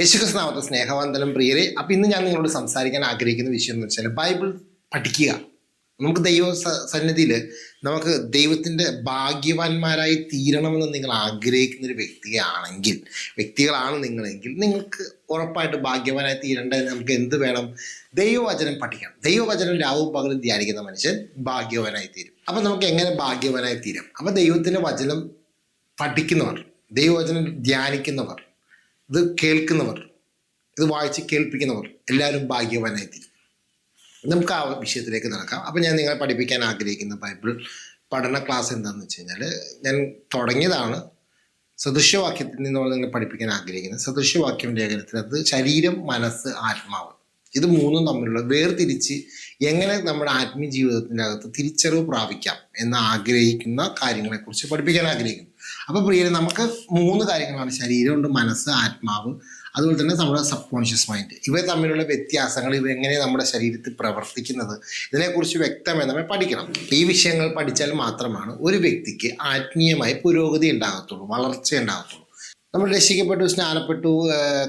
യേശുക്രിസ്തുനാമത്തെ സ്നേഹവന്തനം പ്രിയരെ. അപ്പം ഇന്ന് ഞാൻ നിങ്ങളോട് സംസാരിക്കാൻ ആഗ്രഹിക്കുന്ന വിഷയം എന്ന് വെച്ചാൽ ബൈബിൾ പഠിക്കുക. നമുക്ക് ദൈവ സന്നിധിയിൽ നമുക്ക് ദൈവത്തിന്റെ ഭാഗ്യവാന്മാരായി തീരണമെന്ന് നിങ്ങൾ ആഗ്രഹിക്കുന്ന ഒരു വ്യക്തിയാണെങ്കിൽ വ്യക്തികളാണ് നിങ്ങളെങ്കിൽ നിങ്ങൾക്ക് ഉറപ്പായിട്ട് ഭാഗ്യവാനായി തീരേണ്ടതിന് നമുക്ക് എന്ത് വേണം? ദൈവവചനം പഠിക്കണം. ദൈവവചനം രാവും പകലും ധ്യാനിക്കുന്ന മനുഷ്യൻ ഭാഗ്യവാനായി തീരും. അപ്പം നമുക്ക് എങ്ങനെ ഭാഗ്യവാനായി തീരാം? അപ്പം ദൈവത്തിന്റെ വചനം പഠിക്കുന്നവർ ദൈവവചനം ധ്യാനിക്കുന്നവർ ഇത് കേൾക്കുന്നവർ ഇത് വായിച്ച് കേൾപ്പിക്കുന്നവർ എല്ലാവരും ഭാഗ്യവാനായി തീരും. നമുക്ക് ആ വിഷയത്തിലേക്ക് നടക്കാം. അപ്പം ഞാൻ നിങ്ങളെ പഠിപ്പിക്കാൻ ആഗ്രഹിക്കുന്ന ബൈബിൾ പഠന ക്ലാസ് എന്താണെന്ന് വെച്ച് കഴിഞ്ഞാൽ ഞാൻ തുടങ്ങിയതാണ് സദൃശ്യവാക്യത്തിൽ നിന്നുള്ള നിങ്ങൾ പഠിപ്പിക്കാൻ ആഗ്രഹിക്കുന്നത്. സദൃശ്യവാക്യം അത് ശരീരം മനസ്സ് ആത്മാവ് ഇത് മൂന്നും തമ്മിലുള്ള വേർതിരിച്ച് എങ്ങനെ നമ്മുടെ ആത്മീയ ജീവിതത്തിന്റെ അകത്ത് തിരിച്ചറിവ് പ്രാപിക്കാം എന്ന് ആഗ്രഹിക്കുന്ന കാര്യങ്ങളെക്കുറിച്ച് പഠിപ്പിക്കാൻ ആഗ്രഹിക്കുന്നു. അപ്പോൾ പ്രിയരെ നമുക്ക് മൂന്ന് കാര്യങ്ങളാണ്. ശരീരമുണ്ട് മനസ്സ് ആത്മാവ്. അതുപോലെ തന്നെ നമ്മുടെ സബ് കോൺഷ്യസ് മൈൻഡ് ഇവ തമ്മിലുള്ള വ്യത്യാസങ്ങൾ ഇവ എങ്ങനെ നമ്മുടെ ശരീരത്തിൽ പ്രവർത്തിക്കുന്നത്? ഇതിനെക്കുറിച്ച് വ്യക്തമായി നമ്മൾ പഠിക്കണം. ഈ വിഷയങ്ങൾ പഠിച്ചാൽ മാത്രമാണ് ഒരു വ്യക്തിക്ക് ആത്മീയമായി പുരോഗതി ഉണ്ടാകത്തുള്ളൂ വളർച്ച ഉണ്ടാകത്തുള്ളൂ. നമ്മൾ രക്ഷിക്കപ്പെട്ടു സ്നാനപ്പെട്ടു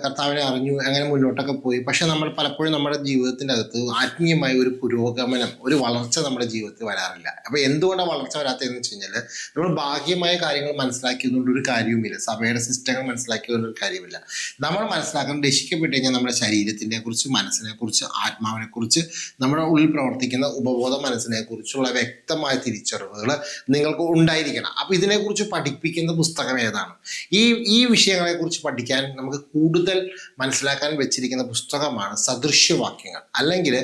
കർത്താവിനെ അറിഞ്ഞു അങ്ങനെ മുന്നോട്ടൊക്കെ പോയി. പക്ഷെ നമ്മൾ പലപ്പോഴും നമ്മുടെ ജീവിതത്തിന്റെ അകത്ത് ആത്മീയമായ ഒരു പുരോഗമനം ഒരു വളർച്ച നമ്മുടെ ജീവിതത്തിൽ വരാറില്ല. അപ്പോൾ എന്തുകൊണ്ടാണ് വളർച്ച വരാത്തതെന്ന് വെച്ച് കഴിഞ്ഞാൽ നമ്മൾ ഭാഗ്യമായ കാര്യങ്ങൾ മനസ്സിലാക്കിയതുകൊണ്ട് ഒരു കാര്യവുമില്ല. സഭയുടെ സിസ്റ്റങ്ങൾ മനസ്സിലാക്കിയതുകൊണ്ട് ഒരു കാര്യമില്ല നമ്മൾ മനസ്സിലാക്കുന്നത് രക്ഷിക്കപ്പെട്ട് കഴിഞ്ഞാൽ നമ്മുടെ ശരീരത്തിനെ കുറിച്ച് മനസ്സിനെ കുറിച്ച് ആത്മാവിനെ കുറിച്ച് നമ്മുടെ ഉള്ളിൽ പ്രവർത്തിക്കുന്ന ഉപബോധ മനസ്സിനെ കുറിച്ചുള്ള വ്യക്തമായ തിരിച്ചറിവുകൾ നിങ്ങൾക്ക് ഉണ്ടായിരിക്കണം. അപ്പോൾ ഇതിനെക്കുറിച്ച് പഠിപ്പിക്കുന്ന പുസ്തകം ഏതാണ്? ഈ ഈ വിഷയങ്ങളെക്കുറിച്ച് പഠിക്കാൻ നമുക്ക് കൂടുതൽ മനസ്സിലാക്കാൻ വെച്ചിരിക്കുന്ന പുസ്തകമാണ് സദൃശ്യവാക്യങ്ങൾ. അല്ലെങ്കിൽ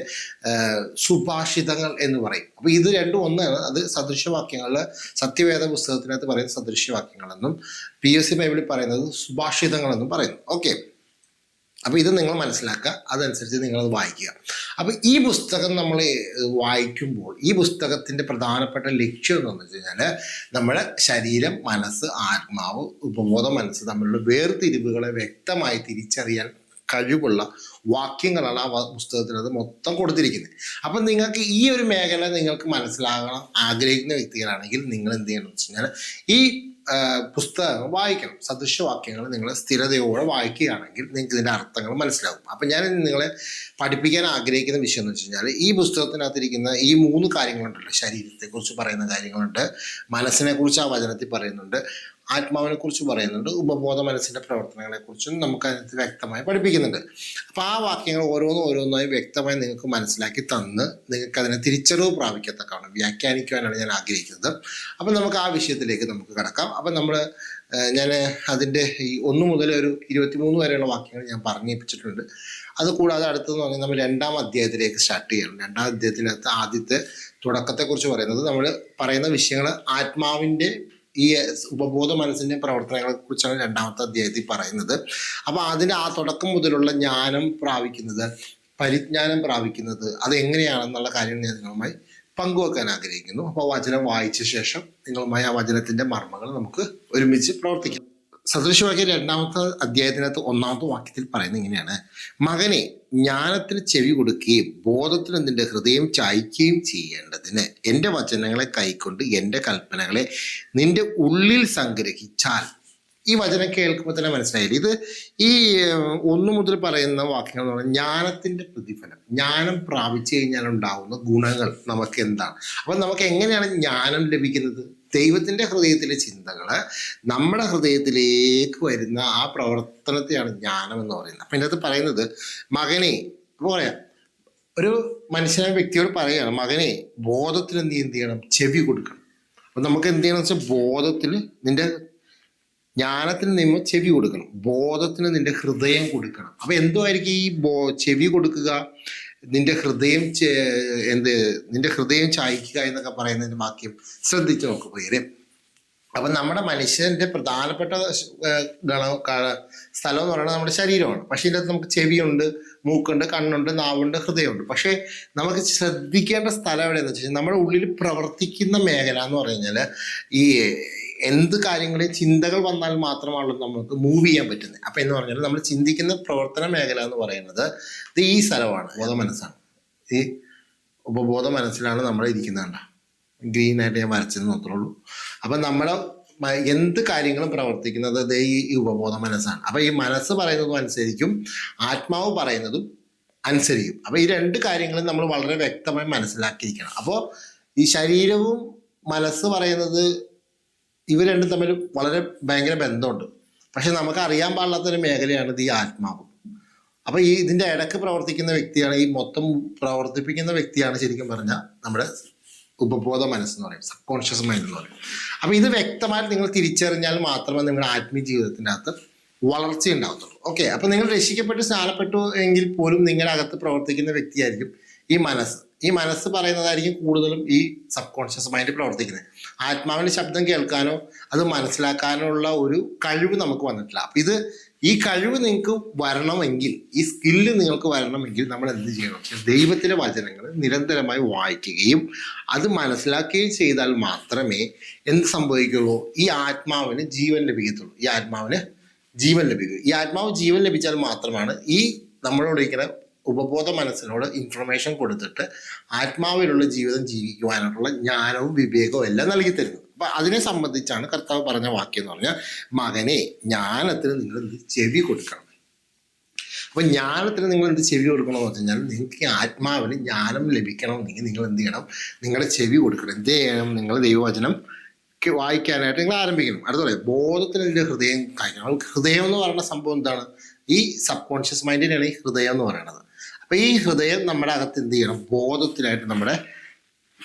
സുഭാഷിതങ്ങൾ എന്ന് പറയും. അപ്പോൾ ഇത് രണ്ടും ഒന്നാണ്. അത് സദൃശ്യവാക്യങ്ങളിൽ സത്യവേദ പുസ്തകത്തിനകത്ത് പറയുന്നത് സദൃശ്യവാക്യങ്ങളെന്നും പി എസ് സി ബൈബിളിൽ പറയുന്നത് സുഭാഷിതങ്ങളെന്നും പറയുന്നു. ഓക്കെ. അപ്പോൾ ഇത് നിങ്ങൾ മനസ്സിലാക്കുക അതനുസരിച്ച് നിങ്ങളത് വായിക്കുക. അപ്പോൾ ഈ പുസ്തകം നമ്മൾ വായിക്കുമ്പോൾ ഈ പുസ്തകത്തിന്റെ പ്രധാനപ്പെട്ട ലക്ഷ്യം എന്ന് വെച്ച് കഴിഞ്ഞാൽ നമ്മുടെ ശരീരം മനസ്സ് ആത്മാവ് ഉപബോധ മനസ്സ് തമ്മിലുള്ള വേർതിരിവുകളെ വ്യക്തമായി തിരിച്ചറിയാൻ കഴിവുള്ള വാക്യങ്ങളാണ് ആ പുസ്തകത്തിനത് മൊത്തം കൊടുത്തിരിക്കുന്നത്. അപ്പം നിങ്ങൾക്ക് ഈ ഒരു മേഖല നിങ്ങൾക്ക് മനസ്സിലാകണം ആഗ്രഹിക്കുന്ന വ്യക്തികളാണെങ്കിൽ നിങ്ങൾ എന്ത് ചെയ്യണം എന്ന് വെച്ച് കഴിഞ്ഞാൽ ഈ പുസ്തകങ്ങൾ വായിക്കണം. സദൃശവാക്യങ്ങൾ നിങ്ങൾ സ്ഥിരതയോടെ വായിക്കുകയാണെങ്കിൽ നിങ്ങൾക്ക് ഇതിന്റെ അർത്ഥങ്ങൾ മനസ്സിലാകും. അപ്പം ഞാൻ നിങ്ങളെ പഠിപ്പിക്കാൻ ആഗ്രഹിക്കുന്ന വിഷയം എന്ന് വെച്ച് കഴിഞ്ഞാൽ ഈ പുസ്തകത്തിനകത്തിരിക്കുന്ന ഈ മൂന്ന് കാര്യങ്ങളുണ്ടല്ലോ ശരീരത്തെക്കുറിച്ച് പറയുന്ന കാര്യങ്ങളുണ്ട്. മനസ്സിനെക്കുറിച്ച് ആ വചനത്തിൽ പറയുന്നുണ്ട്. ആത്മാവിനെ കുറിച്ച് പറയുന്നുണ്ട്. ഉപബോധ മനസ്സിന്റെ നമുക്ക് അതിനകത്ത് വ്യക്തമായി പഠിപ്പിക്കുന്നുണ്ട്. അപ്പോൾ ആ വാക്യങ്ങൾ ഓരോന്നും ഓരോന്നായി വ്യക്തമായി നിങ്ങൾക്ക് മനസ്സിലാക്കി തന്ന് നിങ്ങൾക്ക് അതിനെ തിരിച്ചറിവ് പ്രാപിക്കത്തക്കാണ് വ്യാഖ്യാനിക്കുവാനാണ് ഞാൻ ആഗ്രഹിക്കുന്നത്. അപ്പം നമുക്ക് ആ വിഷയത്തിലേക്ക് നമുക്ക് കിടക്കാം. അപ്പം നമ്മൾ ഞാൻ അതിന്റെ ഈ ഒന്ന് മുതൽ ഒരു ഇരുപത്തിമൂന്ന് വരെയുള്ള വാക്യങ്ങൾ ഞാൻ പറഞ്ഞേപ്പിച്ചിട്ടുണ്ട്. അത് കൂടാതെ അടുത്തെന്ന് പറഞ്ഞാൽ നമ്മൾ രണ്ടാം അധ്യായത്തിലേക്ക് സ്റ്റാർട്ട് ചെയ്യണം. രണ്ടാം അധ്യായത്തിനകത്ത് ആദ്യത്തെ തുടക്കത്തെക്കുറിച്ച് പറയുന്നത് നമ്മൾ പറയുന്ന വിഷയങ്ങൾ ആത്മാവിന്റെ ഈ ഉപബോധ മനസ്സിന്റെ പ്രവർത്തനങ്ങളെ കുറിച്ചാണ് രണ്ടാമത്തെ അധ്യായത്തിൽ പറയുന്നത്. അപ്പോൾ അതിന്റെ ആ തുടക്കം മുതലുള്ള ജ്ഞാനം പ്രാപിക്കുന്നത് പരിജ്ഞാനം പ്രാപിക്കുന്നത് അത് എങ്ങനെയാണെന്നുള്ള കാര്യം ഞാൻ നിങ്ങളുമായി പങ്കുവെക്കാൻ ആഗ്രഹിക്കുന്നു. അപ്പോൾ വചനം വായിച്ച ശേഷം നിങ്ങളുമായി ആ വചനത്തിന്റെ മർമ്മങ്ങൾ നമുക്ക് ഒരുമിച്ച് പ്രവർത്തിക്കാം. സദൃശവാക്യം രണ്ടാമത്തെ അധ്യായത്തിനകത്ത് ഒന്നാമത്തെ വാക്യത്തിൽ പറയുന്നത് ഇങ്ങനെയാണ്. മകനെ ജ്ഞാനത്തിന് ചെവി കൊടുക്കുകയും ബോധത്തിന് നിന്റെ ഹൃദയം ചായ്ക്കുകയും ചെയ്യേണ്ടതിന് എന്റെ വചനങ്ങളെ കൈക്കൊണ്ട് എന്റെ കൽപ്പനകളെ നിന്റെ ഉള്ളിൽ സംഗ്രഹിച്ചാൽ ഈ വചനം കേൾക്കുമ്പോൾ തന്നെ മനസ്സിലായില്ല? ഇത് ഈ ഒന്നു മുതൽ പറയുന്ന വാക്യങ്ങൾ എന്ന് പറഞ്ഞാൽ ജ്ഞാനത്തിന്റെ പ്രതിഫലം. ജ്ഞാനം പ്രാപിച്ചു കഴിഞ്ഞാൽ ഉണ്ടാവുന്ന ഗുണങ്ങൾ നമുക്ക് എന്താണ്? അപ്പം നമുക്ക് എങ്ങനെയാണ് ജ്ഞാനം ലഭിക്കുന്നത്? ദൈവത്തിന്റെ ഹൃദയത്തിലെ ചിന്തകൾ നമ്മുടെ ഹൃദയത്തിലേക്ക് വരുന്ന ആ പ്രവർത്തനത്തെയാണ് ജ്ഞാനം എന്ന് പറയുന്നത്. അപ്പം ഇതിനകത്ത് പറയുന്നത് മകനെ അപ്പോൾ പറയാം ഒരു മനുഷ്യനെ വ്യക്തിയോട് പറയുകയാണ് മകനെ ബോധത്തിന് നീ എന്ത് ചെയ്യണം? ചെവി കൊടുക്കണം. അപ്പം നമുക്ക് എന്ത് ചെയ്യണം വെച്ചാൽ ബോധത്തിൽ നിന്റെ ജ്ഞാനത്തിന് നിങ്ങൾ ചെവി കൊടുക്കണം. ബോധത്തിന് നിന്റെ ഹൃദയം കൊടുക്കണം. അപ്പൊ എന്തുമായിരിക്കും ഈ ബോ ചെവി കൊടുക്കുക നിന്റെ ഹൃദയം എന്ത് നിന്റെ ഹൃദയം ചായ്ക്കുക എന്നൊക്കെ പറയുന്നതിന്റെ വാക്യം ശ്രദ്ധിച്ചു നോക്ക് പേര് അപ്പൊ നമ്മുടെ മനുഷ്യന്റെ പ്രധാനപ്പെട്ട ഗണ സ്ഥലം എന്ന് പറയുന്നത് നമ്മുടെ ശരീരമാണ്. പക്ഷെ ഇതിനകത്ത് നമുക്ക് ചെവിയുണ്ട് മൂക്കുണ്ട് കണ്ണുണ്ട് നാവുണ്ട് ഹൃദയമുണ്ട്. പക്ഷേ നമുക്ക് ശ്രദ്ധിക്കേണ്ട സ്ഥലം എവിടെയെന്ന് വെച്ച് കഴിഞ്ഞാൽ നമ്മുടെ ഉള്ളിൽ പ്രവർത്തിക്കുന്ന മേഖല എന്ന് പറഞ്ഞു കഴിഞ്ഞാൽ ഈ എന്ത് കാര്യങ്ങളെ ചിന്തകൾ വന്നാൽ മാത്രമാണ് നമുക്ക് മൂവ് ചെയ്യാൻ പറ്റുന്നത് അപ്പം എന്ന് പറഞ്ഞാൽ നമ്മൾ ചിന്തിക്കുന്ന പ്രവർത്തന മേഖല എന്ന് പറയുന്നത് ഇത് ഈ സ്ഥലമാണ് ബോധ മനസ്സാണ് ഈ ഉപബോധ മനസ്സിലാണ് നമ്മൾ ഇരിക്കുന്നത് ആയിട്ട് ഞാൻ വരച്ചത് മാത്രമേ ഉള്ളൂ. അപ്പം നമ്മുടെ എന്ത് കാര്യങ്ങളും പ്രവർത്തിക്കുന്നത് ഈ ഉപബോധ മനസ്സാണ്. അപ്പൊ ഈ മനസ്സ് പറയുന്നതും അനുസരിക്കും ആത്മാവ് പറയുന്നതും അനുസരിക്കും. അപ്പൊ ഈ രണ്ട് കാര്യങ്ങളും നമ്മൾ വളരെ വ്യക്തമായി മനസ്സിലാക്കിയിരിക്കണം. അപ്പോൾ ഈ ശരീരവും മനസ്സ് പറയുന്നത് ഇവർ രണ്ടും തമ്മിൽ വളരെ ഭയങ്കര ബന്ധമുണ്ട്. പക്ഷെ നമുക്ക് അറിയാൻ പാടില്ലാത്തൊരു മേഖലയാണ് ഈ ആത്മാവ്. അപ്പൊ ഈ ഇതിന്റെ ഇടയ്ക്ക് പ്രവർത്തിക്കുന്ന വ്യക്തിയാണ് ഈ മൊത്തം പ്രവർത്തിപ്പിക്കുന്ന വ്യക്തിയാണ് ശരിക്കും പറഞ്ഞാൽ നമ്മുടെ ഉപബോധ മനസ്സെന്ന് പറയും സബ് കോൺഷ്യസ് മൈൻഡ് എന്ന് പറയും. അപ്പൊ ഇത് വ്യക്തമായിട്ട് നിങ്ങൾ തിരിച്ചറിഞ്ഞാൽ മാത്രമേ നിങ്ങളുടെ ആത്മീയ ജീവിതത്തിന്റെ അകത്ത് വളർച്ച ഉണ്ടാകത്തുള്ളൂ ഓക്കെ അപ്പൊ നിങ്ങൾ രക്ഷിക്കപ്പെട്ട് സ്നാനപ്പെട്ടു എങ്കിൽ പോലും നിങ്ങളുടെ അകത്ത് പ്രവർത്തിക്കുന്ന വ്യക്തിയായിരിക്കും ഈ മനസ്സ്. ഈ മനസ്സ് പറയുന്നതായിരിക്കും കൂടുതലും ഈ സബ് കോൺഷ്യസ് മൈൻഡ് പ്രവർത്തിക്കുന്നത്. ആത്മാവിന്റെ ശബ്ദം കേൾക്കാനോ അത് മനസ്സിലാക്കാനോ ഉള്ള ഒരു കഴിവ് നമുക്ക് വന്നിട്ടില്ല. അപ്പം ഇത് ഈ കഴിവ് നിങ്ങൾക്ക് വരണമെങ്കിൽ ഈ സ്കില്ല് നിങ്ങൾക്ക് വരണമെങ്കിൽ നമ്മൾ എന്ത് ചെയ്യണം? ദൈവത്തിലെ വചനങ്ങൾ നിരന്തരമായി വായിക്കുകയും അത് മനസ്സിലാക്കുകയും ചെയ്താൽ മാത്രമേ എന്ത് സംഭവിക്കുള്ളൂ? ഈ ആത്മാവിന് ജീവൻ ലഭിക്കത്തുള്ളൂ. ഈ ആത്മാവിന് ജീവൻ ലഭിക്കും. ഈ ആത്മാവ് ജീവൻ ലഭിച്ചാൽ മാത്രമാണ് ഈ നമ്മളോട് ഇരിക്കുന്ന ഉപബോധ മനസ്സിനോട് ഇൻഫർമേഷൻ കൊടുത്തിട്ട് ആത്മാവിലുള്ള ജീവിതം ജീവിക്കുവാനുള്ള ജ്ഞാനവും വിവേകവും എല്ലാം നൽകി തരുന്നത്. അപ്പൊ അതിനെ സംബന്ധിച്ചാണ് കർത്താവ് പറഞ്ഞ വാക്യം എന്ന് പറഞ്ഞാൽ മകനെ ജ്ഞാനത്തിന് നിങ്ങൾ ചെവി കൊടുക്കണം. അപ്പൊ ജ്ഞാനത്തിന് നിങ്ങൾ എന്ത് ചെവി കൊടുക്കണമെന്ന് വെച്ച് കഴിഞ്ഞാൽ നിങ്ങൾക്ക് ആത്മാവിന് ജ്ഞാനം ലഭിക്കണമെന്നുണ്ടെങ്കിൽ നിങ്ങൾ എന്ത് ചെയ്യണം? നിങ്ങളുടെ ചെവി കൊടുക്കണം. എന്ത് ചെയ്യണം? നിങ്ങൾ ദൈവവചനം ക്ക് വായിക്കാനായിട്ട് നിങ്ങൾ ആരംഭിക്കണം. അടുത്ത പറയാം ബോധത്തിന് എന്റെ ഹൃദയം കാണിക്കണം ഹൃദയം എന്ന് പറയുന്ന സംഭവം എന്താണ്? ഈ സബ് കോൺഷ്യസ് മൈൻഡിനാണ് ഈ ഹൃദയം എന്ന് പറയുന്നത്. അപ്പൊ ഈ ഹൃദയം നമ്മുടെ അകത്ത് എന്ത് ചെയ്യണം? ബോധത്തിലായിട്ട് നമ്മുടെ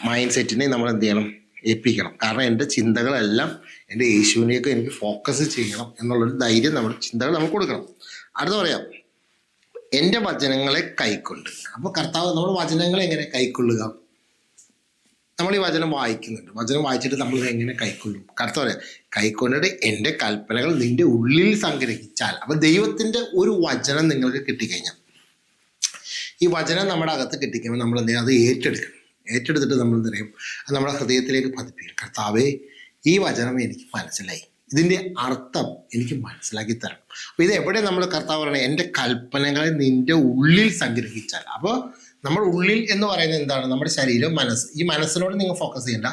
മൈൻഡ് സെറ്റിനെ നമ്മൾ എന്ത് ചെയ്യണം? ഏൽപ്പിക്കണം. കാരണം എന്റെ ചിന്തകളെല്ലാം എന്റെ യേശുവിനെയൊക്കെ എനിക്ക് ഫോക്കസ് ചെയ്യണം എന്നുള്ളൊരു ധൈര്യം നമ്മുടെ ചിന്തകൾ നമുക്ക് കൊടുക്കണം. അടുത്ത പറയാം. എന്റെ വചനങ്ങളെ കൈക്കൊണ്ട് അപ്പോൾ കർത്താവ് നമ്മൾ വചനങ്ങളെ എങ്ങനെ കൈക്കൊള്ളുക? നമ്മൾ ഈ വചനം വായിക്കുന്നുണ്ട്. വചനം വായിച്ചിട്ട് നമ്മൾ എങ്ങനെ കൈക്കൊള്ളും? കർത്താവ് പറയാം കൈക്കൊണ്ടിട്ട് എന്റെ കൽപ്പനകൾ നിന്റെ ഉള്ളിൽ സംഗ്രഹിച്ചാൽ അപ്പൊ ദൈവത്തിന്റെ ഒരു വചനം നിങ്ങൾക്ക് കിട്ടിക്കഴിഞ്ഞാൽ ഈ വചനം നമ്മുടെ അകത്ത് കിട്ടിക്കുമ്പോൾ നമ്മൾ എന്തെങ്കിലും അത് ഏറ്റെടുക്കണം. ഏറ്റെടുത്തിട്ട് നമ്മൾ എന്ത് പറയും അത് നമ്മുടെ ഹൃദയത്തിലേക്ക് പതിപ്പിക്കും. കർത്താവേ ഈ വചനം എനിക്ക് മനസ്സിലായി. ഇതിന്റെ അർത്ഥം എനിക്ക് മനസ്സിലാക്കി തരണം. അപ്പോൾ ഇത് എവിടെ നമ്മൾ കർത്താവ് പറയണേ? എന്റെ കൽപ്പനകളെ നിന്റെ ഉള്ളിൽ സംഗ്രഹിച്ചാൽ. അപ്പോൾ നമ്മുടെ ഉള്ളിൽ എന്ന് പറയുന്നത് എന്താണ്? നമ്മുടെ ശരീരം മനസ്സ്. ഈ മനസ്സിനോട് നിങ്ങൾ ഫോക്കസ് ചെയ്യേണ്ട.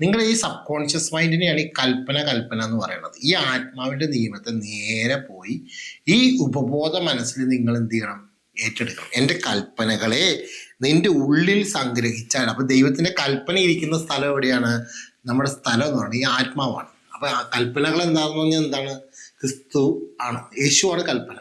നിങ്ങൾ ഈ സബ് കോൺഷ്യസ് മൈൻഡിനെയാണ് ഈ കൽപ്പന കൽപ്പന എന്ന് പറയുന്നത്. ഈ ആത്മാവിന്റെ നിയമത്തെ നേരെ പോയി ഈ ഉപബോധ മനസ്സിൽ നിങ്ങൾ എന്ത് ചെയ്യണം? ഏറ്റെടുക്കണം. എന്റെ കൽപ്പനകളെ നിന്റെ ഉള്ളിൽ സംഗ്രഹിച്ചാൽ അപ്പം ദൈവത്തിന്റെ കൽപ്പന ഇരിക്കുന്ന സ്ഥലം എവിടെയാണ്? നമ്മുടെ സ്ഥലം എന്ന് പറഞ്ഞാൽ ഈ ആത്മാവാണ്. അപ്പം ആ കൽപ്പനകൾ എന്താണെന്ന് പറഞ്ഞാൽ എന്താണ്? ക്രിസ്തു ആണ്. യേശുവാണ് കൽപ്പന.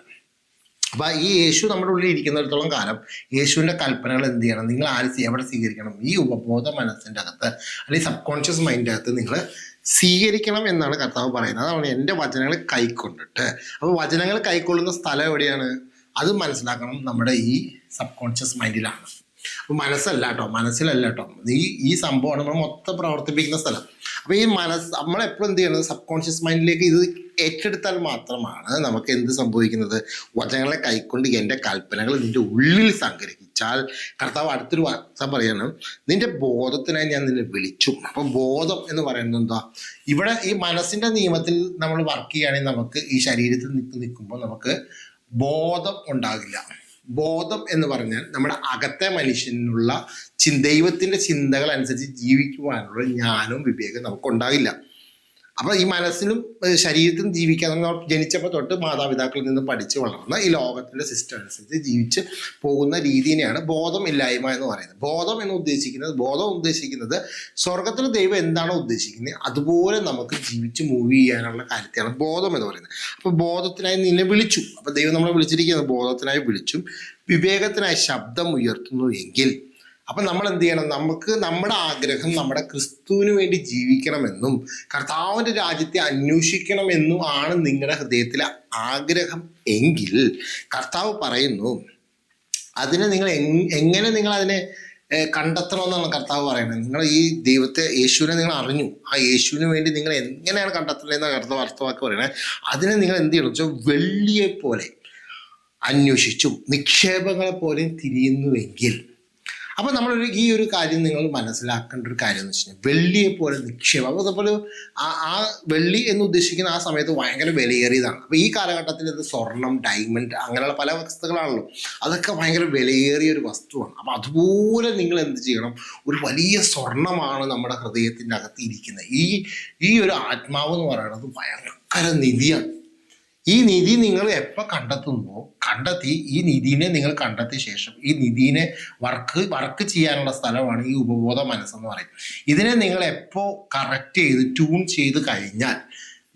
അപ്പം ഈ യേശു നമ്മുടെ ഉള്ളിൽ ഇരിക്കുന്നിടത്തോളം കാലം യേശുവിന്റെ കൽപ്പനകൾ എന്ത് ചെയ്യണം? നിങ്ങൾ ആര് എവിടെ സ്വീകരിക്കണം. ഈ ഉപബോധ മനസ്സിന്റെ അകത്ത് അല്ലെങ്കിൽ സബ് കോൺഷ്യസ് മൈൻഡിന്റെ അകത്ത് നിങ്ങൾ സ്വീകരിക്കണം എന്നാണ് കർത്താവ് പറയുന്നത്. അതാണ് എന്റെ വചനങ്ങൾ കൈക്കൊണ്ടിട്ട്. അപ്പോൾ വചനങ്ങൾ കൈക്കൊള്ളുന്ന സ്ഥലം എവിടെയാണ്? അത് മനസ്സിലാക്കണം നമ്മുടെ ഈ സബ് കോൺഷ്യസ് മൈൻഡിലാണ് അപ്പോൾ മനസ്സല്ല കേട്ടോ മനസ്സിലല്ല കേട്ടോ ഈ ഈ സംഭവമാണ് നമ്മൾ മൊത്തം പ്രവർത്തിപ്പിക്കുന്ന സ്ഥലം. അപ്പോൾ ഈ മനസ്സ് നമ്മളെപ്പോഴും എന്ത് ചെയ്യണം? സബ് കോൺഷ്യസ് മൈൻഡിലേക്ക് ഇത് ഏറ്റെടുത്താൽ മാത്രമാണ് നമുക്ക് എന്ത് സംഭവിക്കുന്നത്? വചനങ്ങളെ കൈക്കൊണ്ട് എന്റെ കൽപ്പനകൾ നിന്റെ ഉള്ളിൽ സംഗ്രഹിച്ചാൽ കർത്താവ് അടുത്തൊരു വാർത്ത പറയണം നിന്റെ ബോധത്തിനായി ഞാൻ നിന്നെ വിളിച്ചു. അപ്പോൾ ബോധം എന്ന് പറയുന്നത് എന്താ? ഇവിടെ ഈ മനസ്സിന്റെ നിയമത്തിൽ നമ്മൾ വർക്ക് ചെയ്യുകയാണെങ്കിൽ നമുക്ക് ഈ ശരീരത്തിൽ നിൽക്ക് നിൽക്കുമ്പോൾ നമുക്ക് ബോധം ഉണ്ടാകില്ല. ബോധം എന്ന് പറഞ്ഞാൽ നമ്മുടെ അകത്തെ മനുഷ്യനുള്ള ദൈവത്തിന്റെ ചിന്തകൾ അനുസരിച്ച് ജീവിക്കുവാനുള്ള ജ്ഞാനവും വിവേകം നമുക്കുണ്ടാകില്ല. അപ്പൊ ഈ മനസ്സിലും ശരീരത്തിലും ജീവിക്കാൻ ജനിച്ചപ്പോൾ തൊട്ട് മാതാപിതാക്കളിൽ നിന്ന് പഠിച്ച് വളർന്ന ഈ ലോകത്തിന്റെ സിസ്റ്റം അനുസരിച്ച് ജീവിച്ച് പോകുന്ന രീതിനെയാണ് ബോധം ഇല്ലായ്മ എന്ന് പറയുന്നത്. ബോധം എന്ന് ഉദ്ദേശിക്കുന്നത് ബോധം ഉദ്ദേശിക്കുന്നത് സ്വർഗത്തിൽ ദൈവം എന്താണോ ഉദ്ദേശിക്കുന്നത് അതുപോലെ നമുക്ക് ജീവിച്ച് മൂവ് ചെയ്യാനുള്ള കാര്യത്തെയാണ് ബോധം എന്ന് പറയുന്നത്. അപ്പൊ ബോധത്തിനായി നിന്നെ വിളിച്ചു. അപ്പൊ ദൈവം നമ്മളെ വിളിച്ചിരിക്കുന്നത് ബോധത്തിനായി വിളിച്ചും വിവേകത്തിനായി ശബ്ദം ഉയർത്തുന്നു എങ്കിൽ അപ്പൊ നമ്മൾ എന്ത് ചെയ്യണം നമുക്ക് നമ്മുടെ ആഗ്രഹം നമ്മുടെ ക്രിസ്തുവിന് വേണ്ടി ജീവിക്കണമെന്നും കർത്താവിന്റെ രാജ്യത്തെ അന്വേഷിക്കണമെന്നും ആണ് നിങ്ങളുടെ ഹൃദയത്തിലെ ആഗ്രഹം എങ്കിൽ കർത്താവ് പറയുന്നു അതിനെ നിങ്ങൾ എങ്ങനെ നിങ്ങൾ അതിനെ കണ്ടെത്തണമെന്നാണ് കർത്താവ് പറയുന്നത്. നിങ്ങൾ ഈ ദൈവത്തെ യേശുവിനെ നിങ്ങൾ അറിഞ്ഞു. ആ യേശുവിന് വേണ്ടി നിങ്ങൾ എങ്ങനെയാണ് കണ്ടെത്തുന്നതെന്ന് കർത്താവ് അർത്ഥമാക്കി പറയുന്നത്. അതിനെ നിങ്ങൾ എന്ത് ചെയ്യണം? വെച്ചാൽ വെള്ളിയെ പോലെ അന്വേഷിച്ചും നിക്ഷേപങ്ങളെ പോലെ തിരിയുന്നുവെങ്കിൽ അപ്പൊ നമ്മളൊരു ഈ ഒരു കാര്യം നിങ്ങൾ മനസ്സിലാക്കേണ്ട ഒരു കാര്യം എന്ന് വെച്ച് കഴിഞ്ഞാൽ വെള്ളിയെ പോലെ നിക്ഷേപം. അപ്പോൾ അതുപോലെ ആ ആ വെള്ളി എന്ന് ഉദ്ദേശിക്കുന്ന ആ സമയത്ത് ഭയങ്കര വിലയേറിയതാണ്. അപ്പൊ ഈ കാലഘട്ടത്തിൽ ഇത് സ്വർണം ഡയമണ്ട് അങ്ങനെയുള്ള പല വസ്തുക്കളാണല്ലോ. അതൊക്കെ ഭയങ്കര വിലയേറിയ ഒരു വസ്തുവാണ്. അപ്പൊ അതുപോലെ നിങ്ങൾ എന്ത് ചെയ്യണം? ഒരു വലിയ സ്വർണമാണ് നമ്മുടെ ഹൃദയത്തിന്റെ അകത്ത് ഇരിക്കുന്നത്. ഈ ഈ ഒരു ആത്മാവ് എന്ന് പറയുന്നത് ഭയങ്കര നിധിയാണ്. ഈ നിധി നിങ്ങൾ എപ്പോൾ കണ്ടെത്തുന്നുവോ കണ്ടെത്തി ഈ നിധിനെ നിങ്ങൾ കണ്ടെത്തിയ ശേഷം ഈ നിധിനെ വർക്ക് വർക്ക് ചെയ്യാനുള്ള സ്ഥലമാണ് ഈ ഉപബോധ മനസ്സെന്ന് പറയുന്നത്. ഇതിനെ നിങ്ങൾ എപ്പോൾ കറക്റ്റ് ചെയ്ത് ട്യൂൺ ചെയ്ത് കഴിഞ്ഞാൽ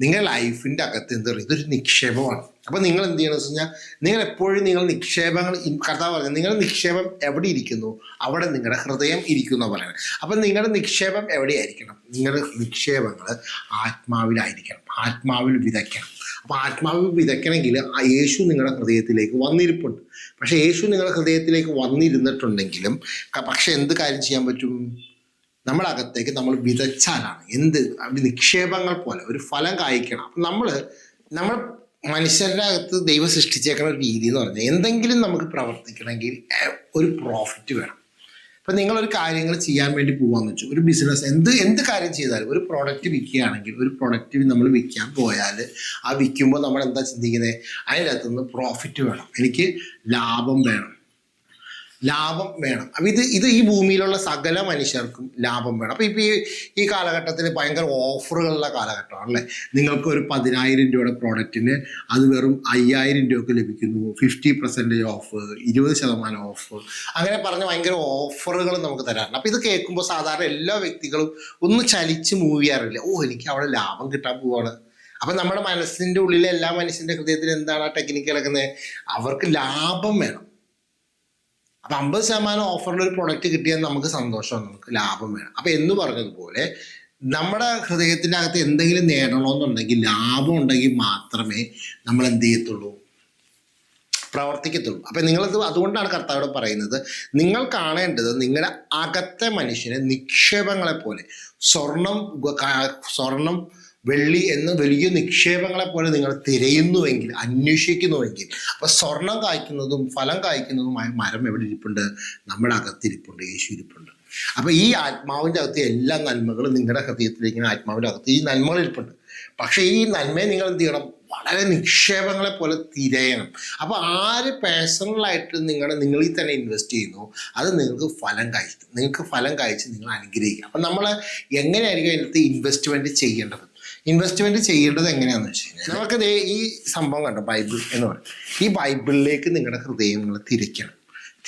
നിങ്ങളുടെ ലൈഫിന്റെ അകത്ത് എന്ത് പറയും? ഇതൊരു നിക്ഷേപമാണ്. അപ്പോൾ നിങ്ങൾ എന്ത് ചെയ്യണമെന്ന് വെച്ച് കഴിഞ്ഞാൽ നിങ്ങൾ എപ്പോഴും നിങ്ങൾ നിക്ഷേപങ്ങൾ കർത്താവ് പറഞ്ഞു നിങ്ങളുടെ നിക്ഷേപം എവിടെ ഇരിക്കുന്നു? അവിടെ നിങ്ങളുടെ ഹൃദയം ഇരിക്കുന്ന പറയുന്നത്. അപ്പം നിങ്ങളുടെ നിക്ഷേപം എവിടെയായിരിക്കണം? നിങ്ങളുടെ നിക്ഷേപങ്ങൾ ആത്മാവിലായിരിക്കണം. ആത്മാവിൽ വിതയ്ക്കണം. അപ്പോൾ ആത്മാവ് വിതയ്ക്കണമെങ്കിൽ ആ യേശു നിങ്ങളുടെ ഹൃദയത്തിലേക്ക് വന്നിരിപ്പുണ്ട്. പക്ഷേ യേശു നിങ്ങളുടെ ഹൃദയത്തിലേക്ക് വന്നിരുന്നിട്ടുണ്ടെങ്കിലും പക്ഷേ പക്ഷെ എന്ത് കാര്യം ചെയ്യാൻ പറ്റും? നമ്മുടെ അകത്തേക്ക് നമ്മൾ വിതച്ചാലാണ്. എന്ത്? നിക്ഷേപങ്ങൾ പോലെ ഒരു ഫലം കായ്ക്കണം. അപ്പം നമ്മൾ നമ്മൾ മനുഷ്യരുടെ അകത്ത് ദൈവം സൃഷ്ടിച്ചേക്കുന്ന ഒരു രീതി എന്ന് പറഞ്ഞാൽ എന്തെങ്കിലും നമുക്ക് പ്രവർത്തിക്കണമെങ്കിൽ ഒരു പ്രോഫിറ്റ് വേണം. ഇപ്പം നിങ്ങളൊരു കാര്യങ്ങൾ ചെയ്യാൻ വേണ്ടി പോകാമെന്ന് വെച്ചു. ഒരു ബിസിനസ് എന്ത് എന്ത് കാര്യം ചെയ്താലും ഒരു പ്രോഡക്റ്റ് വിൽക്കുകയാണെങ്കിൽ ഒരു പ്രോഡക്റ്റ് നമ്മൾ വിൽക്കാൻ പോയാൽ ആ വിൽക്കുമ്പോൾ നമ്മൾ എന്താ ചിന്തിക്കുന്നത് അതിനകത്തുനിന്ന് പ്രോഫിറ്റ് വേണം. എനിക്ക് ലാഭം വേണം. ലാഭം വേണം. അപ്പം ഇത് ഇത് ഈ ഭൂമിയിലുള്ള സകല മനുഷ്യർക്കും ലാഭം വേണം. അപ്പം ഇപ്പം ഈ ഈ കാലഘട്ടത്തിൽ ഭയങ്കര ഓഫറുകളുള്ള കാലഘട്ടമാണ് അല്ലേ? നിങ്ങൾക്ക് ഒരു പതിനായിരം രൂപയുടെ പ്രോഡക്റ്റിന് അത് വെറും അയ്യായിരം രൂപയ്ക്ക് ലഭിക്കുന്നു. ഫിഫ്റ്റി പെർസെന്റേജ് ഓഫ് ഇരുപത് ശതമാനം ഓഫ്. അങ്ങനെ പറഞ്ഞ് ഭയങ്കര ഓഫറുകൾ നമുക്ക് തരാറുണ്ട്. അപ്പം ഇത് കേൾക്കുമ്പോൾ സാധാരണ എല്ലാ വ്യക്തികളും ഒന്ന് ചലിച്ച് മൂവ് ചെയ്യാറില്ല? ഓ എനിക്ക് അവിടെ ലാഭം കിട്ടാൻ പോവാണ്. അപ്പം നമ്മുടെ മനസ്സിന്റെ ഉള്ളിലെ എല്ലാ മനുഷ്യന്റെ ഹൃദയത്തിൽ എന്താണ് ആ ടെക്നിക്ക് കിടക്കുന്നത്? അവർക്ക് ലാഭം വേണം. അപ്പം അമ്പത് ശതമാനം ഓഫറിൽ ഒരു പ്രൊഡക്റ്റ് കിട്ടിയാൽ നമുക്ക് സന്തോഷമാണ് നമുക്ക് ലാഭം വേണം. അപ്പം എന്ന് പറഞ്ഞതുപോലെ നമ്മുടെ ഹൃദയത്തിന്റെ അകത്ത് എന്തെങ്കിലും നേടണമെന്നുണ്ടെങ്കിൽ ലാഭം ഉണ്ടെങ്കിൽ മാത്രമേ നമ്മൾ എന്ത് ചെയ്യത്തുള്ളൂ? പ്രവർത്തിക്കത്തുള്ളൂ. അപ്പം നിങ്ങളത് അതുകൊണ്ടാണ് കർത്താവോട് പറയുന്നത് നിങ്ങൾ കാണേണ്ടത് നിങ്ങളുടെ അകത്തെ മനുഷ്യനെ നിക്ഷേപങ്ങളെ പോലെ സ്വർണം സ്വർണം വെള്ളി എന്ന വലിയ നിക്ഷേപങ്ങളെ പോലെ നിങ്ങൾ തിരയുന്നുവെങ്കിൽ അന്വേഷിക്കുന്നുവെങ്കിൽ അപ്പൊ സ്വർണം കായ്ക്കുന്നതും ഫലം കായ്ക്കുന്നതുമായ മരം എവിടെ ഇരിപ്പുണ്ട്? നമ്മുടെ അകത്തിരിപ്പുണ്ട് യേശു ഇരിപ്പുണ്ട്. അപ്പൊ ഈ ആത്മാവിന്റെ അകത്ത് എല്ലാ നന്മകളും നിങ്ങളുടെ ഹൃദയത്തിലിരിക്കുന്ന ആത്മാവിന്റെ അകത്ത് ഈ നന്മകൾ ഇരിപ്പുണ്ട്. പക്ഷെ ഈ നന്മയെ നിങ്ങൾ എന്ത് ചെയ്യണം? വളരെ നിക്ഷേപങ്ങളെ പോലെ തിരയണം. അപ്പൊ ആര് പേഴ്സണലായിട്ട് നിങ്ങൾ നിങ്ങളിൽ തന്നെ ഇൻവെസ്റ്റ് ചെയ്യുന്നു അത് നിങ്ങൾക്ക് ഫലം കായ്ക്കും. നിങ്ങൾക്ക് ഫലം കായ്ച്ച് നിങ്ങൾ അനുഗ്രഹിക്കും. അപ്പം നമ്മൾ എങ്ങനെയായിരിക്കും അതിനകത്ത് ഇൻവെസ്റ്റ്മെന്റ് ചെയ്യേണ്ടത്? ഇൻവെസ്റ്റ്മെന്റ് ചെയ്യേണ്ടത് എങ്ങനെയാണെന്ന് വെച്ച് കഴിഞ്ഞാൽ നമുക്ക് ഈ സംഭവം കണ്ടോ? ബൈബിൾ എന്ന് പറയും. ഈ ബൈബിളിലേക്ക് നിങ്ങളുടെ ഹൃദയം നിങ്ങൾ തിരിക്കണം.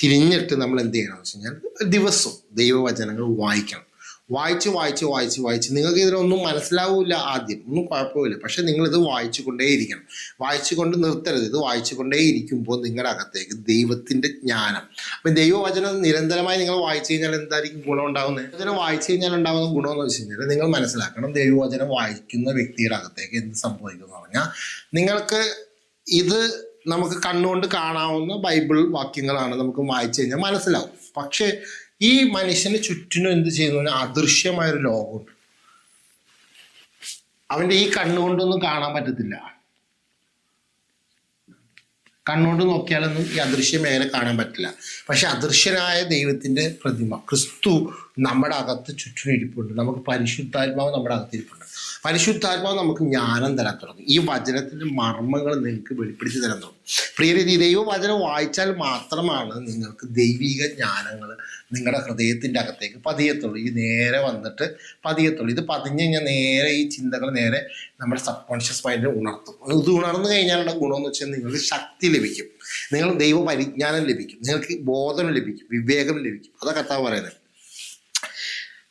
തിരിഞ്ഞിട്ട് നമ്മൾ എന്ത് ചെയ്യണം എന്ന് വെച്ച് കഴിഞ്ഞാൽ ദിവസവും ദൈവവചനങ്ങൾ വായിക്കണം. വായിച്ച് വായിച്ച് വായിച്ച് വായിച്ച് നിങ്ങൾക്ക് ഇതിലൊന്നും മനസ്സിലാവില്ല ആദ്യം. ഒന്നും കുഴപ്പമില്ല. പക്ഷെ നിങ്ങളിത് വായിച്ചു കൊണ്ടേയിരിക്കണം വായിച്ചു കൊണ്ട് നിർത്തരുത്. ഇത് വായിച്ചു കൊണ്ടേ ഇരിക്കുമ്പോൾ നിങ്ങളുടെ അകത്തേക്ക് ദൈവത്തിന്റെ ജ്ഞാനം. അപ്പം ദൈവവചനം നിരന്തരമായി നിങ്ങൾ വായിച്ചു കഴിഞ്ഞാൽ എന്തായിരിക്കും ഗുണം ഉണ്ടാകുന്നത് അതിനെ വായിച്ചു കഴിഞ്ഞാൽ ഉണ്ടാകുന്ന ഗുണമെന്ന് വെച്ച് കഴിഞ്ഞാൽ നിങ്ങൾ മനസ്സിലാക്കണം ദൈവവചനം വായിക്കുന്ന വ്യക്തിയുടെ അകത്തേക്ക് എന്ത് സംഭവിക്കും എന്ന് പറഞ്ഞാൽ നിങ്ങൾക്ക് ഇത് നമുക്ക് കണ്ണുകൊണ്ട് കാണാവുന്ന ബൈബിൾ വാക്യങ്ങളാണ് നമുക്ക് വായിച്ചു കഴിഞ്ഞാൽ മനസ്സിലാവും. പക്ഷേ ഈ മനുഷ്യന് ചുറ്റിനും എന്ത് ചെയ്യുന്നു? അദൃശ്യമായൊരു ലോകമുണ്ട്. അവന്റെ ഈ കണ്ണുകൊണ്ടൊന്നും കാണാൻ പറ്റത്തില്ല. കണ്ണുകൊണ്ട് നോക്കിയാലൊന്നും ഈ അദൃശ്യ മേഖല കാണാൻ പറ്റില്ല. പക്ഷെ അദൃശ്യനായ ദൈവത്തിന്റെ പ്രതിമ ക്രിസ്തു നമ്മുടെ അകത്ത് ചുറ്റിനും ഇരിപ്പുണ്ട് നമുക്ക് പരിശുദ്ധാത്മാവ് നമ്മുടെ അകത്തിരിപ്പുണ്ട്. പരിശുദ്ധാത്മാവ് നമുക്ക് ജ്ഞാനം തരാൻ തുടങ്ങും. ഈ വചനത്തിന്റെ മർമ്മങ്ങൾ നിങ്ങൾക്ക് വെളിപ്പെടുത്തി തരാൻ തുടങ്ങും. പ്രിയരീതി ദൈവവചനം വായിച്ചാൽ മാത്രമാണ് നിങ്ങൾക്ക് ദൈവിക ജ്ഞാനങ്ങൾ നിങ്ങളുടെ ഹൃദയത്തിന്റെ അകത്തേക്ക് പതിയത്തുള്ളൂ ഈ നേരെ വന്നിട്ട് പതിയത്തുള്ളൂ ഇത് പതിഞ്ഞ് കഴിഞ്ഞാൽ നേരെ ഈ ചിന്തകൾ നേരെ നമ്മുടെ സബ് കോൺഷ്യസ് മൈൻഡിൽ ഉണർത്തും. ഇത് ഉണർന്നു കഴിഞ്ഞാലുള്ള ഗുണമെന്ന് വെച്ചാൽ നിങ്ങൾക്ക് ശക്തി ലഭിക്കും. നിങ്ങൾ ദൈവ പരിജ്ഞാനം ലഭിക്കും. നിങ്ങൾക്ക് ബോധം ലഭിക്കും. വിവേകം ലഭിക്കും. അതൊക്കെ കർത്താവ് പറയുന്നത്.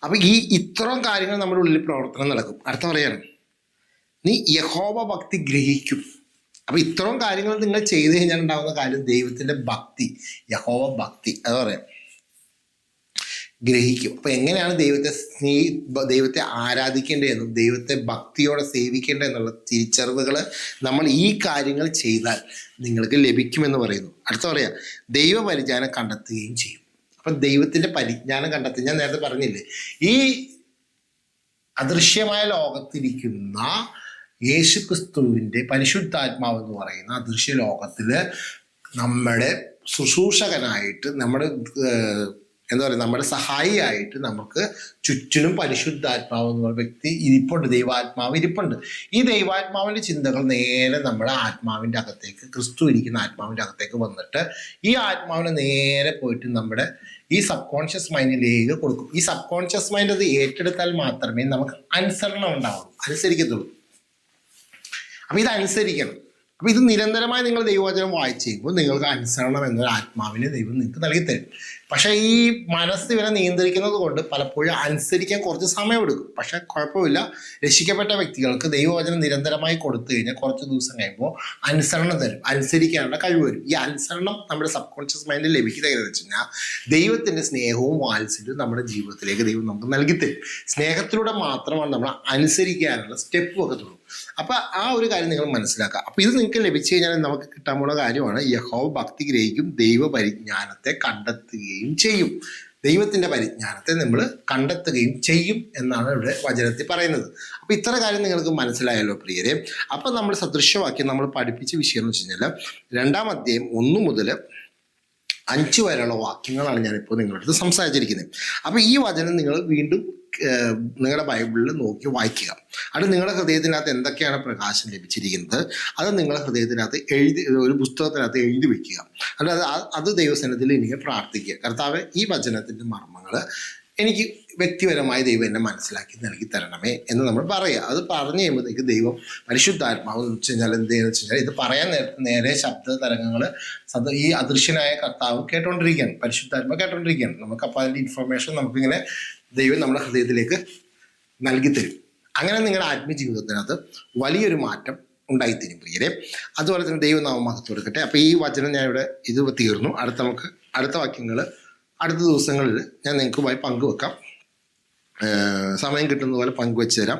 അപ്പൊ ഈ ഇത്രയും കാര്യങ്ങൾ നമ്മുടെ ഉള്ളിൽ പ്രവർത്തനം നടക്കും. അടുത്ത പറയാണ് നീ യഹോവ ഭക്തി ഗ്രഹിക്കും. അപ്പൊ ഇത്രയും കാര്യങ്ങൾ നിങ്ങൾ ചെയ്തു കഴിഞ്ഞാൽ ഉണ്ടാകുന്ന കാര്യം ദൈവത്തിന്റെ ഭക്തി യഹോവ ഭക്തി. അത് പറയാം. ഗ്രഹിക്കും. അപ്പൊ എങ്ങനെയാണ് ദൈവത്തെ സ്നേഹി ദൈവത്തെ ആരാധിക്കേണ്ടതെന്നും ദൈവത്തെ ഭക്തിയോടെ സേവിക്കേണ്ടത് എന്നുള്ള തിരിച്ചറിവുകൾ നമ്മൾ ഈ കാര്യങ്ങൾ ചെയ്താൽ നിങ്ങൾക്ക് ലഭിക്കുമെന്ന് പറയുന്നു. അടുത്ത പറയാം ദൈവപരിചാരം കണ്ടെത്തുകയും ചെയ്യും. അപ്പൊ ദൈവത്തിന്റെ പരിജ്ഞാനം കണ്ടെത്തി. ഞാൻ നേരത്തെ പറഞ്ഞില്ലേ ഈ അദൃശ്യമായ ലോകത്തിരിക്കുന്ന യേശുക്രിസ്തുവിന്റെ പരിശുദ്ധാത്മാവ് എന്ന് പറയുന്ന അദൃശ്യ ലോകത്തിൽ നമ്മുടെ ശുശ്രൂഷകനായിട്ട് നമ്മുടെ എന്താ പറയുക നമ്മുടെ സഹായിയായിട്ട് നമുക്ക് ചുറ്റിനും പരിശുദ്ധാത്മാവ് എന്ന് വ്യക്തി ഇരിപ്പുണ്ട് ദൈവാത്മാവ് ഇരിപ്പുണ്ട്. ഈ ദൈവാത്മാവിന്റെ ചിന്തകൾ നേരെ നമ്മുടെ ആത്മാവിന്റെ അകത്തേക്ക് ക്രിസ്തു ഇരിക്കുന്ന ആത്മാവിന്റെ അകത്തേക്ക് വന്നിട്ട് ഈ ആത്മാവിനെ നേരെ പോയിട്ട് നമ്മുടെ ഈ സബ് കോൺഷ്യസ് മൈൻഡിലേക്ക് കൊടുക്കും. ഈ സബ് കോൺഷ്യസ് മൈൻഡ് അത് ഏറ്റെടുത്താൽ മാത്രമേ നമുക്ക് അനുസരണം ഉണ്ടാവുള്ളൂ. അനുസരിക്കത്തുള്ളൂ. അപ്പം ഇത് അനുസരിക്കണം. അപ്പൊ ഇത് നിരന്തരമായി നിങ്ങൾ ദൈവവചനം വായിച്ചു കഴിയുമ്പോൾ നിങ്ങൾക്ക് അനുസരണം എന്നൊരു ആത്മാവിനെ ദൈവം നിങ്ങൾക്ക് നൽകി തരും. പക്ഷേ ഈ മനസ്സ് ഇവരെ നിയന്ത്രിക്കുന്നത് കൊണ്ട് പലപ്പോഴും അനുസരിക്കാൻ കുറച്ച് സമയമെടുക്കും. പക്ഷേ കുഴപ്പമില്ല. രക്ഷിക്കപ്പെട്ട വ്യക്തികൾക്ക് ദൈവവചനം നിരന്തരമായി കൊടുത്തു കഴിഞ്ഞാൽ കുറച്ച് ദിവസം കഴിയുമ്പോൾ അനുസരണം തരും. അനുസരിക്കാനുള്ള കഴിവ് വരും. ഈ അനുസരണം നമ്മുടെ സബ് കോൺഷ്യസ് മൈൻഡിൽ ലഭിക്കുന്നത് എന്ന് വെച്ച് കഴിഞ്ഞാൽ ദൈവത്തിന്റെ സ്നേഹവും വാത്സല്യവും നമ്മുടെ ജീവിതത്തിലേക്ക് ദൈവം നമുക്ക് നൽകി തരും. സ്നേഹത്തിലൂടെ മാത്രമാണ് നമ്മൾ അനുസരിക്കാനുള്ള സ്റ്റെപ്പ് വെക്കത്തുള്ളൂ അപ്പൊ ആ ഒരു കാര്യം നിങ്ങൾ മനസ്സിലാക്കുക. അപ്പൊ ഇത് നിങ്ങൾക്ക് ലഭിച്ചു കഴിഞ്ഞാൽ നമുക്ക് കിട്ടാൻ പോണ കാര്യമാണ് യഹോ ഭക്തി ഗ്രഹിക്കും ദൈവ പരിജ്ഞാനത്തെ കണ്ടെത്തുകയും ചെയ്യും. ദൈവത്തിന്റെ പരിജ്ഞാനത്തെ നമ്മൾ കണ്ടെത്തുകയും ചെയ്യും എന്നാണ് ഇവിടെ വചനത്തിൽ പറയുന്നത്. അപ്പൊ ഇത്ര കാര്യം നിങ്ങൾക്ക് മനസ്സിലായല്ലോ പ്രിയരെ. അപ്പൊ നമ്മൾ സദൃശ്യവാക്യം നമ്മൾ പഠിപ്പിച്ച വിഷയം എന്ന് വെച്ച് കഴിഞ്ഞാൽ രണ്ടാം അധ്യായം ഒന്ന് മുതൽ അഞ്ച് വരെയുള്ള വാക്യങ്ങളാണ് ഞാനിപ്പോൾ നിങ്ങളുടെ അടുത്ത് സംസാരിച്ചിരിക്കുന്നത്. അപ്പോൾ ഈ വചനം നിങ്ങൾ വീണ്ടും നിങ്ങളുടെ ബൈബിളിൽ നോക്കി വായിക്കുക. അത് നിങ്ങളുടെ ഹൃദയത്തിനകത്ത് എന്തൊക്കെയാണ് പ്രകാശം ലഭിച്ചിരിക്കുന്നത് അത് നിങ്ങളുടെ ഹൃദയത്തിനകത്ത് എഴുതി ഒരു പുസ്തകത്തിനകത്ത് എഴുതി വയ്ക്കുക അല്ലാതെ അത് ദൈവസനത്തിൽ എനിക്ക് പ്രാർത്ഥിക്കുക. കർത്താവ് ഈ വചനത്തിന്റെ മർമ്മങ്ങൾ എനിക്ക് വ്യക്തിപരമായി ദൈവം എന്നെ മനസ്സിലാക്കി നൽകി തരണമേ എന്ന് നമ്മൾ പറയുക. അത് പറഞ്ഞു കഴിയുമ്പോഴത്തേക്ക് ദൈവം പരിശുദ്ധാത്മാവ് എന്ന് വെച്ച് കഴിഞ്ഞാൽ എന്ത് ചെയ്യുന്നത് വെച്ച് കഴിഞ്ഞാൽ ഇത് പറയാൻ നേരത്തെ നേരെ ശബ്ദ തരംഗങ്ങൾ ഈ അദൃശ്യനായ കർത്താവ് കേട്ടോണ്ടിരിക്കുകയാണ്. പരിശുദ്ധാത്മ കേട്ടോണ്ടിരിക്കുകയാണ്. നമുക്ക് അപ്പോൾ അതിന്റെ ഇൻഫർമേഷൻ നമുക്കിങ്ങനെ ദൈവം നമ്മുടെ ഹൃദയത്തിലേക്ക് നൽകി തരും അങ്ങനെ നിങ്ങളുടെ ആത്മീയ ജീവിതത്തിനകത്ത് വലിയൊരു മാറ്റം ഉണ്ടായിത്തീരും പ്രിയരെ. അതുപോലെ തന്നെ ദൈവനാമം മഹത്വം കൊടുക്കട്ടെ അപ്പോൾ ഈ വചനം ഞാൻ ഇവിടെ ഇത് തീർന്നു. അടുത്ത നമുക്ക് അടുത്ത വാക്യങ്ങൾ അടുത്ത ദിവസങ്ങളിൽ ഞാൻ നിങ്ങൾക്കുമായി പങ്കുവെക്കാം. സമയം കിട്ടുന്ന പോലെ പങ്കുവെച്ച് തരാം.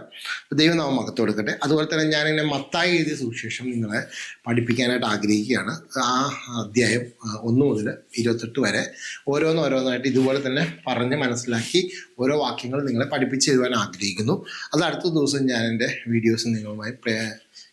ദൈവം നാം മഹത്വം കൊടുക്കട്ടെ. അതുപോലെ തന്നെ ഞാൻ എന്നെ മത്തായി എഴുതിയ സുവിശേഷം നിങ്ങളെ പഠിപ്പിക്കാനായിട്ട് ആഗ്രഹിക്കുകയാണ്. ആ അധ്യായം ഒന്ന് മുതൽ ഇരുപത്തെട്ട് വരെ ഓരോന്നോരോന്നായിട്ട് ഇതുപോലെ തന്നെ പറഞ്ഞ് മനസ്സിലാക്കി ഓരോ വാക്യങ്ങൾ നിങ്ങളെ പഠിപ്പിച്ച് തരുവാൻ ആഗ്രഹിക്കുന്നു. അത് അടുത്ത ദിവസം ഞാൻ എന്റെ വീഡിയോസ് നിങ്ങളുമായി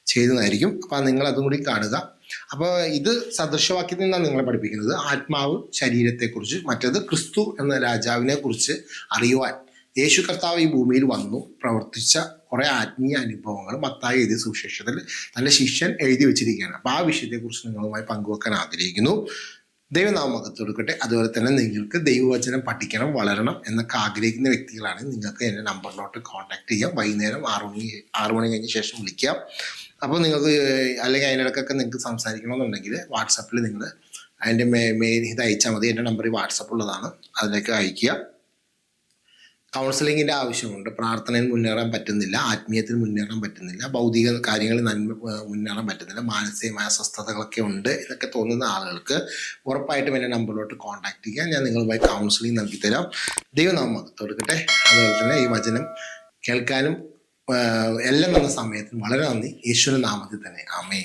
ചെയ്യുന്നതായിരിക്കും. അപ്പോൾ നിങ്ങൾ അതും കൂടി കാണുക. അപ്പോൾ ഇത് സദൃശവാക്യത്തിൽ നിന്നാണ് നിങ്ങളെ പഠിപ്പിക്കുന്നത്. ആത്മാവ് ശരീരത്തെക്കുറിച്ച് മറ്റേത് ക്രിസ്തു എന്ന രാജാവിനെ കുറിച്ച് അറിയുവാൻ. യേശു കർത്താവ് ഈ ഭൂമിയിൽ വന്നു പ്രവർത്തിച്ച കുറേ ആത്മീയ അനുഭവങ്ങൾ മത്തായി എഴുതിയ സുവിശേഷത്തിൽ തന്റെ ശിഷ്യൻ എഴുതി വെച്ചിരിക്കുകയാണ്. അപ്പോൾ ആ വിഷയത്തെക്കുറിച്ച് നിങ്ങളുമായി പങ്കുവെക്കാൻ ആഗ്രഹിക്കുന്നു. ദൈവനാമം കൊടുക്കട്ടെ. അതുപോലെ തന്നെ നിങ്ങൾക്ക് ദൈവവചനം പഠിക്കണം വളരണം എന്നൊക്കെ ആഗ്രഹിക്കുന്ന വ്യക്തികളാണ്. നിങ്ങൾക്ക് എന്റെ നമ്പറിലോട്ട് കോൺടാക്ട് ചെയ്യാം. വൈകുന്നേരം ആറു മണി ആറു മണി കഴിഞ്ഞ ശേഷം വിളിക്കാം. അപ്പോൾ നിങ്ങൾക്ക് അല്ലെങ്കിൽ അതിനിടക്കൊക്കെ നിങ്ങൾക്ക് സംസാരിക്കണമെന്നുണ്ടെങ്കിൽ വാട്സപ്പിൽ നിങ്ങൾ അതിന്റെ മെയിൽ ഇത് അയച്ചാൽ മതി. എന്റെ നമ്പർ വാട്സപ്പ് ഉള്ളതാണ്. അതിലേക്ക് അയക്കുക കൗൺസിലിങ്ങിന്റെ ആവശ്യമുണ്ട്. പ്രാർത്ഥനയിൽ മുന്നേറാൻ പറ്റുന്നില്ല ആത്മീയത്തിൽ മുന്നേറാൻ പറ്റുന്നില്ല ഭൗതിക കാര്യങ്ങളിൽ നന്മ മുന്നേറാൻ പറ്റുന്നില്ല മാനസികമായ അസ്വസ്ഥതകളൊക്കെ ഉണ്ട് എന്നൊക്കെ തോന്നുന്ന ആളുകൾക്ക് ഉറപ്പായിട്ടും എന്റെ നമ്പറിലോട്ട് കോൺടാക്ട് ചെയ്യാം ഞാൻ നിങ്ങളുമായി കൗൺസിലിംഗ് നൽകി തരാം ദൈവം നാം കൊടുക്കട്ടെ അതുപോലെ തന്നെ ഈ വചനം കേൾക്കാനും എല്ലാം നല്ല സമയത്തിന് വളരെ നന്ദി. നാമത്തിൽ തന്നെ. ആമേ